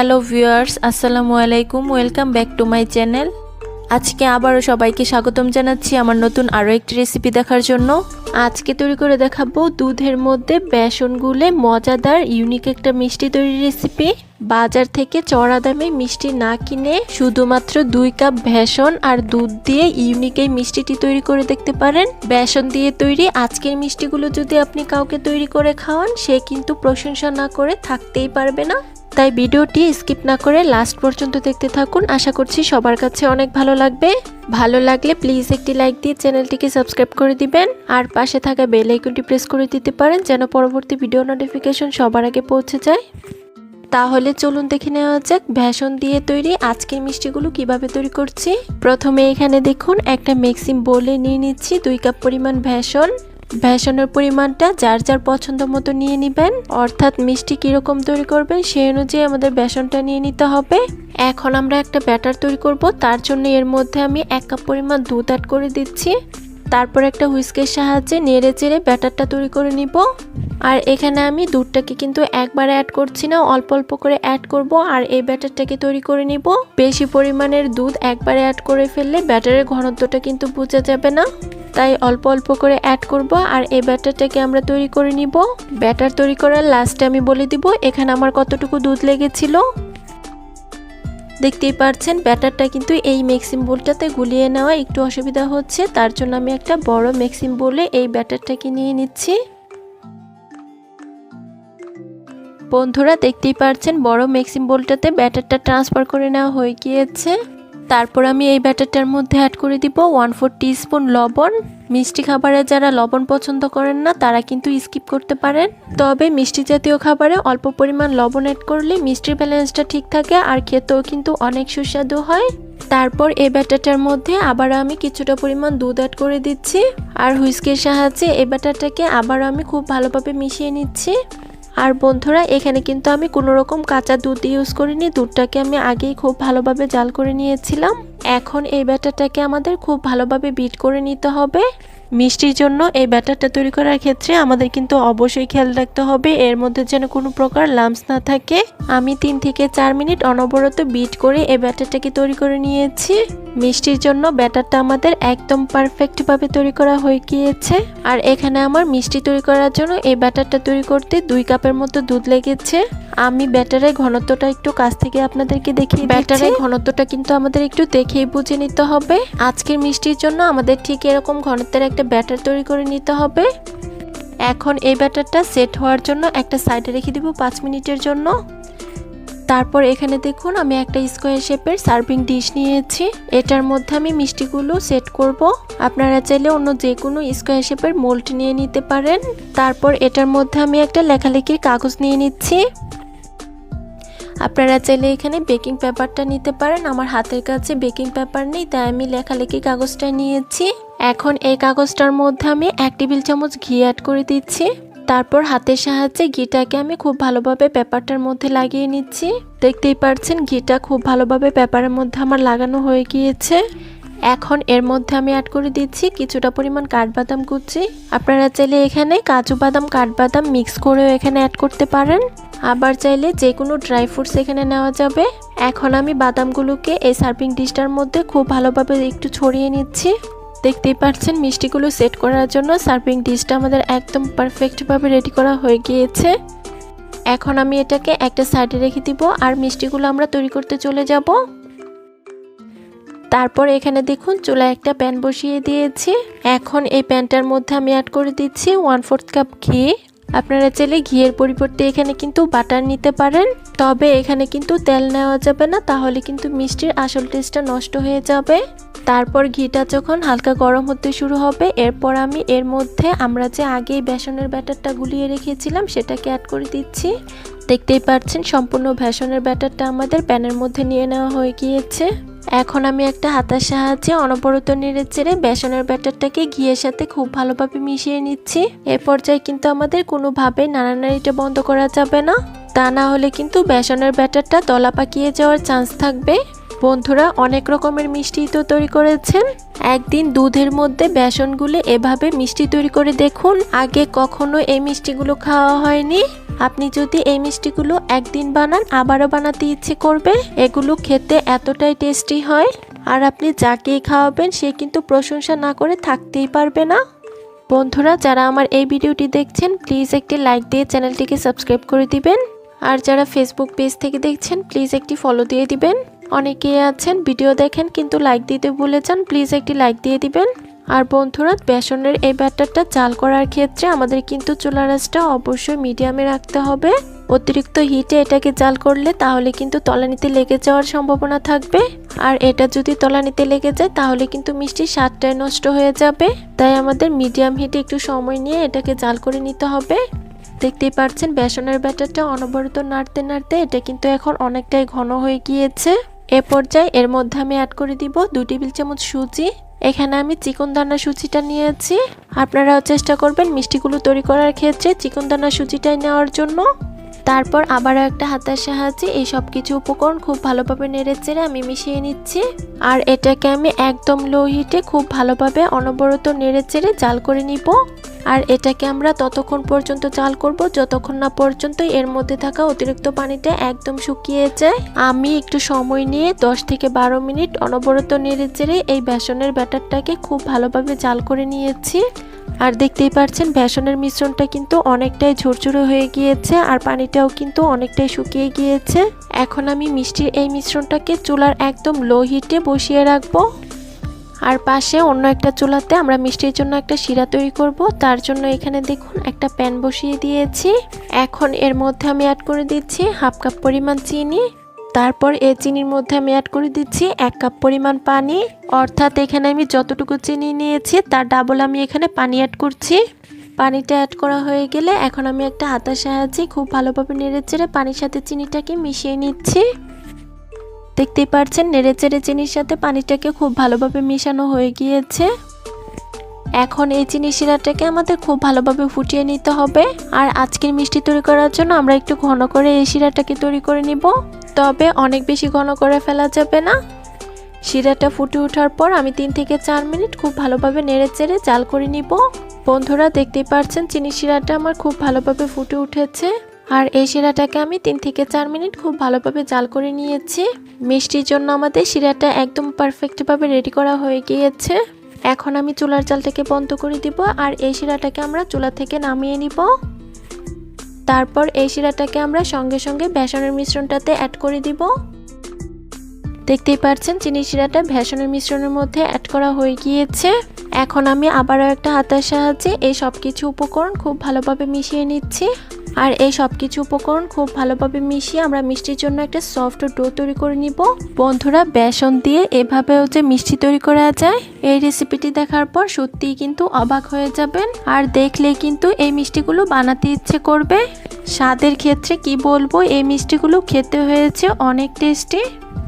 Hello viewers আসসালামু আলাইকুম welcome back to my channel আজকে আবারও সবাইকে স্বাগতম জানাচ্ছি আমার নতুন আরও একটি রেসিপি দেখার জন্য। আজকে তৈরি করে দেখাবো দুধের মধ্যে বেসন গুলে মজাদার ইউনিক একটা মিষ্টি তৈরির রেসিপি বাজার থেকে চড়া দামে মিষ্টি না কিনে শুধুমাত্র দুই কাপ বেসন আর দুধ দিয়ে ইউনিক এই মিষ্টিটি তৈরি করে দেখতে পারেন। বেসন দিয়ে তৈরি আজকের মিষ্টিগুলো যদি আপনি কাউকে তৈরি করে খাওয়ান, সে কিন্তু প্রশংসা না করে থাকতেই পারবে না। তাই ভিডিওটি স্কিপ না করে লাস্ট পর্যন্ত দেখতে থাকুন। আশা করছি সবার কাছে অনেক ভালো লাগবে। ভালো লাগলে প্লিজ একটি লাইক দিয়ে চ্যানেলটিকে সাবস্ক্রাইব করে দিবেন। আর পাশে থাকা বেল আইকনটি প্রেস করে দিতে পারেন যেন পরবর্তী ভিডিও নোটিফিকেশন সবার আগে পৌঁছে যায়। তাহলে চলুন দেখে নেওয়া যাক বেসন দিয়ে তৈরি আজকের মিষ্টিগুলো কীভাবে তৈরি করছি। প্রথমে এখানে দেখুন, একটা মিক্সিং বোলে নিয়ে নিচ্ছি দুই কাপ পরিমাণ বেসন বেসনের পরিমাণটা যার যার পছন্দ মতো নিয়ে নেবেন। অর্থাৎ মিষ্টি কীরকম তৈরি করবেন সেই অনুযায়ী আমাদের বেসনটা নিয়ে নিতে হবে। এখন আমরা একটা ব্যাটার তৈরি করব, তার জন্য এর মধ্যে আমি এক কাপ পরিমাণ দুধ অ্যাড করে দিচ্ছি। তারপর একটা হুইস্কের সাহায্যে নেড়ে চেড়ে ব্যাটারটা তৈরি করে নিব। আর এখানে আমি দুধটাকে কিন্তু একবারে অ্যাড করছি না, অল্প অল্প করে অ্যাড করব আর এই ব্যাটারটাকে তৈরি করে নিব। বেশি পরিমাণের দুধ একবারে অ্যাড করে ফেললে ব্যাটারের ঘনত্বটা কিন্তু বোঝা যাবে না। তাই অল্প অল্প করে অ্যাড করব আর এই ব্যাটারটাকে আমরা তৈরি করে নিব। ব্যাটার তৈরি করার লাস্টে আমি বলে দিব এখানে আমার কতটুকু দুধ লেগেছিল। দেখতেই পাচ্ছেন ব্যাটারটা কিন্তু এই মিক্সিং বোলটাতে গুলিয়ে নেওয়া একটু অসুবিধা হচ্ছে, তার জন্য আমি একটা বড় মিক্সিং বোলে এই ব্যাটারটাকে নিয়ে নিচ্ছি। বন্ধুরা, দেখতেই পাচ্ছেন বড় মিক্সিং বোলটাতে ব্যাটারটা ট্রান্সফার করে নেওয়া হয়ে গিয়েছে। তারপর আমি এই ব্যাটারটার মধ্যে অ্যাড করে দিব ওয়ান ফোর স্পুন লবণ। মিষ্টি খাবারে যারা লবণ পছন্দ করেন না, তারা কিন্তু স্কিপ করতে পারেন। তবে মিষ্টি জাতীয় খাবারে অল্প পরিমাণ লবণ অ্যাড করলে মিষ্টির ব্যালেন্সটা ঠিক থাকে আর খেতেও কিন্তু অনেক সুস্বাদু হয়। তারপর এই ব্যাটারটার মধ্যে আবার আমি কিছুটা পরিমাণ দুধ অ্যাড করে দিচ্ছি। আর হুইস্কের সাহায্যে এই ব্যাটারটাকে আবার আমি খুব ভালোভাবে মিশিয়ে নিচ্ছি। আর বন্ধুরা, এখানে কিন্তু আমি কোনো রকম কাঁচা দুধ ইউজ করিনি। দুধটাকে আমি আগেই খুব ভালোভাবে জাল করে নিয়েছিলাম। এখন এই ব্যাটারটাকে আমাদের খুব ভালোভাবে বিট করে নিতে হবে। মিষ্টির জন্য এই ব্যাটারটা তৈরি করার ক্ষেত্রে আমাদের কিন্তু অবশ্যই খেয়াল রাখতে হবে। এর মধ্যে যেন কোনো প্রকার লাম্পস না থাকে। আমি তিন থেকে চার মিনিট অনবরত বিট করে এই ব্যাটারটাকে তৈরি করে নিয়েছি। মিষ্টির জন্য ব্যাটারটা আমাদের একদম পারফেক্টভাবে তৈরি করা হয়ে গিয়েছে। আর এখানে আমার মিষ্টি তৈরি করার জন্য এই ব্যাটারটা তৈরি করতে দুই কাপের মতো দুধ লেগেছে। আমি ব্যাটারের ঘনত্বটা একটু কাছ থেকে আপনাদেরকে দেখিয়ে ব্যাটারের ঘনত্বটা কিন্তু আমাদের একটু দেখেই বুঝে নিতে হবে। আজকের মিষ্টির জন্য আমাদের ঠিক এরকম ঘনত্বের একটা ব্যাটার তৈরি করে নিতে হবে। এখন এই ব্যাটারটা সেট হওয়ার জন্য একটা সাইডে রেখে দিব পাঁচ মিনিটের জন্য। তারপর এখানে দেখুন, আমি একটা স্কোয়ার শেপের সার্ভিং ডিশ নিয়েছি। এটার মধ্যে আমি মিষ্টিগুলো সেট করব। আপনারা চাইলে অন্য যে কোনো স্কোয়ার শেপের মোল্ড নিয়ে নিতে পারেন। তারপর এটার মধ্যে আমি একটা লেখালেখির কাগজ নিয়ে নিচ্ছি। আপনারা চাইলে এখানে বেকিং পেপারটা নিতে পারেন। আমার হাতের কাছে বেকিং পেপার নেই, তাই আমি লেখালেখি কাগজটা নিয়েছি। এখন এই কাগজটার মধ্যে আমি এক টেবিল চামচ ঘি অ্যাড করে দিচ্ছি। তারপর হাতের সাহায্যে ঘিটাকে আমি খুব ভালোভাবে পেপারটার মধ্যে লাগিয়ে নিচ্ছি। দেখতেই পারছেন, ঘিটা খুব ভালোভাবে পেপারের মধ্যে আমার লাগানো হয়ে গিয়েছে। এখন এর মধ্যে আমি অ্যাড করে দিচ্ছি কিছুটা পরিমাণ কাঠবাদাম কুচি। আপনারা চাইলে এখানে কাজু বাদাম, কাঠবাদাম মিক্স করেও এখানে অ্যাড করতে পারেন। আবার চাইলে যে কোনো ড্রাই ফ্রুটস এখানে নেওয়া যাবে। এখন আমি বাদামগুলোকে এই সার্ভিং ডিশটার মধ্যে খুব ভালোভাবে একটু ছড়িয়ে নিচ্ছি। দেখতেই পাচ্ছেন, মিষ্টিগুলো সেট করার জন্য সার্ভিং ডিশটা আমাদের একদম পারফেক্টভাবে রেডি করা হয়ে গিয়েছে। এখন আমি এটাকে একটা সাইডে রেখে দিব আর মিষ্টিগুলো আমরা তৈরি করতে চলে যাব। তারপর এখানে দেখুন, চুলায় একটা প্যান বসিয়ে দিয়েছি। এখন এই প্যানটার মধ্যে আমি অ্যাড করে দিচ্ছি ওয়ান ফোর্থ কাপ ঘি। আপনারা চাইলে ঘিয়ের পরিবর্তে এখানে কিন্তু বাটার নিতে পারেন। তবে এখানে কিন্তু তেল নেওয়া যাবে না, তাহলে কিন্তু মিষ্টির আসল টেস্টটা নষ্ট হয়ে যাবে। তারপর ঘিটা যখন হালকা গরম হতে শুরু হবে, এরপর আমি এর মধ্যে আমরা যে আগেই বেসনের ব্যাটারটা গুলিয়ে রেখেছিলাম, সেটাকে অ্যাড করে দিচ্ছি। দেখতেই পাচ্ছেন, সম্পূর্ণ বেসনের ব্যাটারটা আমাদের প্যানের মধ্যে নিয়ে নেওয়া হয়ে গিয়েছে। এখন আমি একটা হাতার সাহায্যে অনবরত নেড়ে চেড়ে বেসনের ব্যাটারটাকে ঘিয়ের সাথে খুব ভালোভাবে মিশিয়ে নিচ্ছি। এ পর্যায়ে কিন্তু আমাদের কোনোভাবে নাড়ানাড়িটা বন্ধ করা যাবে না। তা না হলে কিন্তু বেসনের ব্যাটারটা দলা পাকিয়ে যাওয়ার চান্স থাকবে। বন্ধুরা, অনেক রকমের মিষ্টি তো তৈরি করেছেন। একদিন দুধের মধ্যে বেসন গুলে এভাবে মিষ্টি তৈরি করে দেখুন, আগে কখনো এই মিষ্টিগুলো খাওয়া হয়নি। আপনি যদি এই মিষ্টিগুলো একদিন বানান, আবারও বানাতে ইচ্ছে করবে। এগুলো খেতে এতটাই টেস্টি হয়। আর আপনি যাকেই খাওয়াবেন, সে কিন্তু প্রশংসা না করে থাকতেই পারবে না। বন্ধুরা, যারা আমার এই ভিডিওটি দেখছেন প্লিজ একটি লাইক দিয়ে চ্যানেলটিকে সাবস্ক্রাইব করে দিবেন। আর যারা ফেসবুক পেজ থেকে দেখছেন প্লিজ একটি ফলো দিয়ে দিবেন। অনেকেই আছেন ভিডিও দেখেন, কিন্তু লাইক দিতে ভুলে যান প্লিজ একটি লাইক দিয়ে দিবেন। আর বন্ধুরা, বেসনের এই ব্যাটারটা চাল করার ক্ষেত্রে আমাদের কিন্তু চুলার আঁচটা অবশ্যই মিডিয়ামে রাখতে হবে। অতিরিক্ত হিটে এটাকে জাল করলে তাহলে কিন্তু তলানিতে লেগে যাওয়ার সম্ভাবনা থাকবে। আর এটা যদি তলানিতে লেগে যায়, তাহলে কিন্তু মিষ্টির স্বাদটাই নষ্ট হয়ে যাবে। তাই আমাদের মিডিয়াম হিটে একটু সময় নিয়ে এটাকে জাল করে নিতে হবে। দেখতেই পাচ্ছেন বেসনের ব্যাটারটা অনবরত নাড়তে নাড়তে এটা কিন্তু এখন অনেকটাই ঘন হয়ে গিয়েছে। এ পর্যায়ে এর মধ্যে আমি অ্যাড করে দিব দু টেবিল চামচ সুজি। এখানে আমি চিকন দানা সুচিটা নিয়েছি। আপনারাও চেষ্টা করবেন মিষ্টিগুলো তৈরি করার ক্ষেত্রে চিকন দানা সুচিটাই নেওয়ার জন্য। তারপর আবারও একটা হাতের সাহায্যে এই সব কিছু উপকরণ খুব ভালোভাবে নেড়ে চেড়ে আমি মিশিয়ে নিচ্ছি। আর এটাকে আমি একদম লো হিটে খুব ভালোভাবে অনবরত নেড়ে চেড়ে জাল করে নিব। আর এটাকে আমরা ততক্ষণ পর্যন্ত চাল করব। যতক্ষণ না পর্যন্ত এর মধ্যে থাকা অতিরিক্ত পানিটা একদম শুকিয়ে যায়। আমি একটু সময় নিয়ে 10 থেকে বারো মিনিট অনবরত নেড়ে চেড়ে এই বেসনের ব্যাটারটাকে খুব ভালোভাবে জাল করে নিয়েছি। আর দেখতেই পাচ্ছেন বেসনের মিশ্রণটা কিন্তু অনেকটাই ঝুরঝুরে হয়ে গিয়েছে আর পানিটাও কিন্তু অনেকটাই শুকিয়ে গিয়েছে। এখন আমি মিষ্টির এই মিশ্রণটাকে চুলার একদম লো হিটে বসিয়ে রাখব। আর পাশে অন্য একটা চুলাতে আমরা মিষ্টির জন্য একটা শিরা তৈরি করব। তার জন্য এখানে দেখুন একটা প্যান বসিয়ে দিয়েছি। এখন এর মধ্যে আমি অ্যাড করে দিচ্ছি হাফ কাপ পরিমাণ চিনি। তারপর এই চিনির মধ্যে আমি অ্যাড করে দিচ্ছি এক কাপ পরিমাণ পানি। অর্থাৎ এখানে আমি যতটুকু চিনি নিয়েছি, তার ডাবল আমি এখানে পানি অ্যাড করছি। পানিটা অ্যাড করা হয়ে গেলে এখন আমি একটা হাতার সাহায্যে খুব ভালোভাবে নেড়ে চেড়ে পানির সাথে চিনিটাকে মিশিয়ে নিচ্ছি। দেখতেই পাচ্ছেন নেড়ে চেড়ে চিনির সাথে পানিটাকে খুব ভালোভাবে মিশানো হয়ে গিয়েছে। এখন এই চিনি শিরাটাকে আমাদের খুব ভালোভাবে ফুটিয়ে নিতে হবে। আর আজকের মিষ্টি তৈরি করার জন্য আমরা একটু ঘন করে এই শিরাটাকে তৈরি করে নিব। তবে অনেক বেশি ঘন করে ফেলা যাবে না। শিরাটা ফুটে ওঠার পর আমি তিন থেকে চার মিনিট খুব ভালোভাবে নেড়ে চেড়ে জাল করে নিব। বন্ধুরা, দেখতেই পাচ্ছেন চিনি শিরাটা আমার খুব ভালোভাবে ফুটে উঠেছে। আর এই শিরাটাকে আমি তিন থেকে চার মিনিট খুব ভালোভাবে জাল করে নিয়েছি। মিষ্টির জন্য আমাদের শিরাটা একদম পারফেক্টভাবে রেডি করা হয়ে গিয়েছে। এখন আমি চুলার জালটাকে বন্ধ করে দিব আর এই শিরাটাকে আমরা চুলা থেকে নামিয়ে নিব। তারপর এই শিরাটাকে আমরা সঙ্গে সঙ্গে বেসনের মিশ্রণটাতে অ্যাড করে দিব। দেখতেই পাচ্ছেন চিনি শিরাটা বেসনের মিশ্রণের মধ্যে অ্যাড করা হয়ে গিয়েছে। এখন আমি আবারও একটা হাতার সাহায্যে এই সব কিছু উপকরণ খুব ভালোভাবে মিশিয়ে নিচ্ছি। আর এই সব কিছু উপকরণ খুব ভালোভাবে মিশিয়ে আমরা মিষ্টির জন্য একটা সফট ডো তৈরি করে নিব। বন্ধুরা, বেসন দিয়ে এভাবেও যে মিষ্টি তৈরি করা যায়, এই রেসিপিটি দেখার পর সত্যিই কিন্তু অবাক হয়ে যাবেন। আর দেখলে কিন্তু এই মিষ্টিগুলো বানাতে ইচ্ছে করবে। স্বাদের ক্ষেত্রে কি বলব, এই মিষ্টিগুলো খেতে হয়েছে অনেক টেস্টি।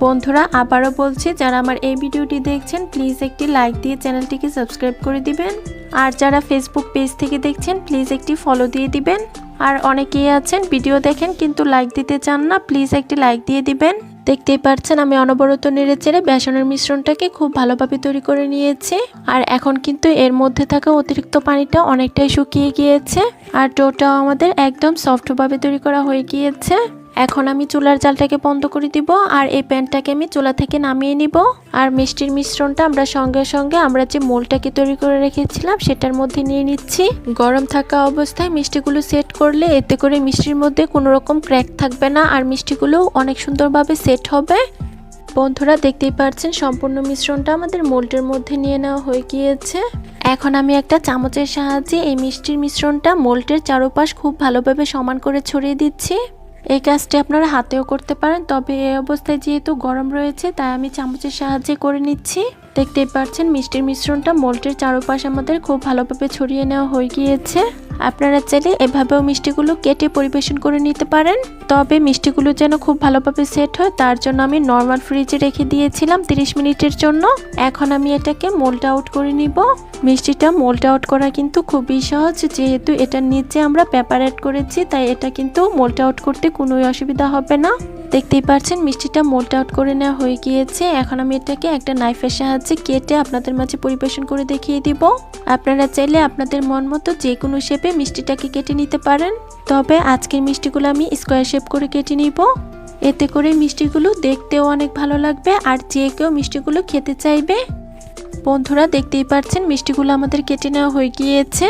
বন্ধুরা, আবারও বলছি, যারা আমার এই ভিডিওটি দেখছেন প্লিজ একটি লাইক দিয়ে চ্যানেলটিকে সাবস্ক্রাইব করে দিবেন। আর যারা ফেসবুক পেজ থেকে দেখছেন প্লিজ একটি ফলো দিয়ে দিবেন। আর অনেকেই আছেন, ভিডিও দেখেন কিন্তু লাইক দিতে চান না প্লিজ একটি লাইক দিয়ে দিবেন। দেখতেই পাচ্ছেন আমি অনবরত নেড়ে চেড়ে বেসনের মিশ্রণটাকে খুব ভালোভাবে তৈরি করে নিয়েছি। আর এখন কিন্তু এর মধ্যে থাকা অতিরিক্ত পানিটা অনেকটাই শুকিয়ে গিয়েছে। আর ডোটাও আমাদের একদম সফটভাবে তৈরি করা হয়ে গিয়েছে। এখন আমি চুলার জালটাকে বন্ধ করে দিব আর এই প্যানটাকে আমি চুলা থেকে নামিয়ে নিব। আর মিষ্টির মিশ্রণটা আমরা সঙ্গে সঙ্গে আমরা যে মোলটাকে তৈরি করে রেখেছিলাম সেটার মধ্যে নিয়ে নিচ্ছি। গরম থাকা অবস্থায় মিষ্টিগুলো সেট করলে এতে করে মিষ্টির মধ্যে কোনো রকম ক্র্যাক থাকবে না আর মিষ্টিগুলোও অনেক সুন্দরভাবে সেট হবে। বন্ধুরা, দেখতেই পাচ্ছেন সম্পূর্ণ মিশ্রণটা আমাদের মোল্টের মধ্যে নিয়ে নেওয়া হয়ে গিয়েছে। এখন আমি একটা চামচের সাহায্যে এই মিষ্টির মিশ্রণটা মোল্টের চারপাশ খুব ভালোভাবে সমান করে ছড়িয়ে দিচ্ছি। এই কাজটি আপনারা হাতেও করতে পারেন, তবে এই অবস্থায় যেহেতু গরম রয়েছে, তাই আমি চামচের সাহায্যে করে নিচ্ছি। দেখতেই পাচ্ছেন মিষ্টির মিশ্রণটা মোল্টের চারপাশ আমাদের খুব ভালোভাবে ছড়িয়ে নেওয়া হয়ে গিয়েছে। আপনারা চাইলে এভাবেও মিষ্টিগুলো কেটে পরিবেশন করে নিতে পারেন। তবে মিষ্টিগুলো যেন খুব ভালোভাবে সেট হয়, তার জন্য আমি নর্মাল ফ্রিজে রেখে দিয়েছিলাম 30 মিনিটের জন্য। এখন আমি এটাকে মোল্ড আউট করে নিব। মিষ্টিটা মোল্ড আউট করা কিন্তু খুবই সহজ, যেহেতু এটার নিচে আমরা পেপার অ্যাড করেছি, তাই এটা কিন্তু মোল্ড আউট করতে কোনোই অসুবিধা হবে না। দেখতেই পাচ্ছেন মিষ্টিটা মোল্ট আউট করে নেওয়া হয়ে গিয়েছে। এখন আমি এটাকে একটা নাইফের সাহায্যে কেটে আপনাদের মাঝে পরিবেশন করে দেখিয়ে দিব। আপনারা চাইলে আপনাদের মন মতো যে কোনো শেপে মিষ্টিটাকে কেটে নিতে পারেন। তবে আজকের মিষ্টিগুলো আমি স্কোয়ার শেপ করে কেটে নিব। এতে করে মিষ্টিগুলো দেখতেও অনেক ভালো লাগবে আর যে কেউ মিষ্টিগুলো খেতে চাইবে, বন্ধুরা দেখতেই পাচ্ছেন মিষ্টিগুলো আমাদের কেটে নেওয়া হয়ে গিয়েছে।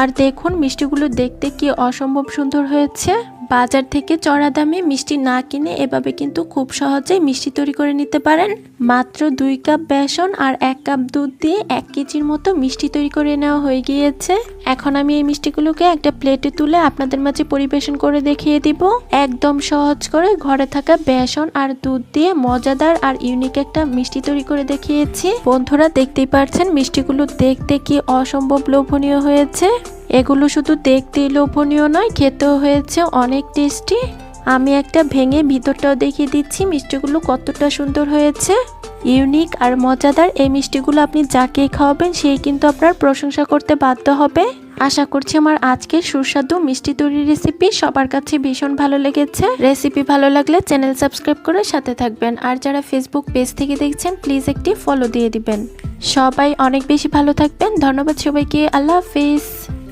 আর দেখুন মিষ্টিগুলো দেখতে কি অসম্ভব সুন্দর হয়েছে। বাজার থেকে চড়া দামে মিষ্টি না কিনে এভাবে কিন্তু খুব সহজেই মিষ্টি তৈরি করে নিতে পারেন। মাত্র দুই কাপ বেসন আর এক কাপ দুধ দিয়ে এক কেজির মতো মিষ্টি তৈরি করে নেওয়া হয়ে গিয়েছে। এখন আমি এই মিষ্টিগুলোকে একটা প্লেটে তুলে আপনাদের মাঝে পরিবেশন করে দেখিয়ে দিব। একদম সহজ করে ঘরে থাকা বেসন আর দুধ দিয়ে মজাদার আর ইউনিক একটা মিষ্টি তৈরি করে দেখিয়েছি। বন্ধুরা দেখতেই পারছেন মিষ্টিগুলো দেখতে কি অসম্ভব লোভনীয় হয়েছে। এগুলো শুধু দেখতেই লোভনীয় নয়, খেতেও হয়েছে অনেক টেস্টি। আমি একটা ভেঙে ভিতরটাও দেখিয়ে দিচ্ছি, মিষ্টিগুলো কতটা সুন্দর হয়েছে। ইউনিক আর মজাদার এই মিষ্টিগুলো আপনি যাকে খাওয়াবেন সেই কিন্তু আপনার প্রশংসা করতে বাধ্য হবে। আশা করছি আমার আজকের সুস্বাদু মিষ্টি তৈরির রেসিপি সবার কাছে ভীষণ ভালো লেগেছে। রেসিপি ভালো লাগলে চ্যানেল সাবস্ক্রাইব করে সাথে থাকবেন। আর যারা ফেসবুক পেজ থেকে দেখছেন প্লিজ একটি ফলো দিয়ে দিবেন। সবাই অনেক বেশি ভালো থাকবেন। ধন্যবাদ সবাইকে। আল্লাহ হাফিজ।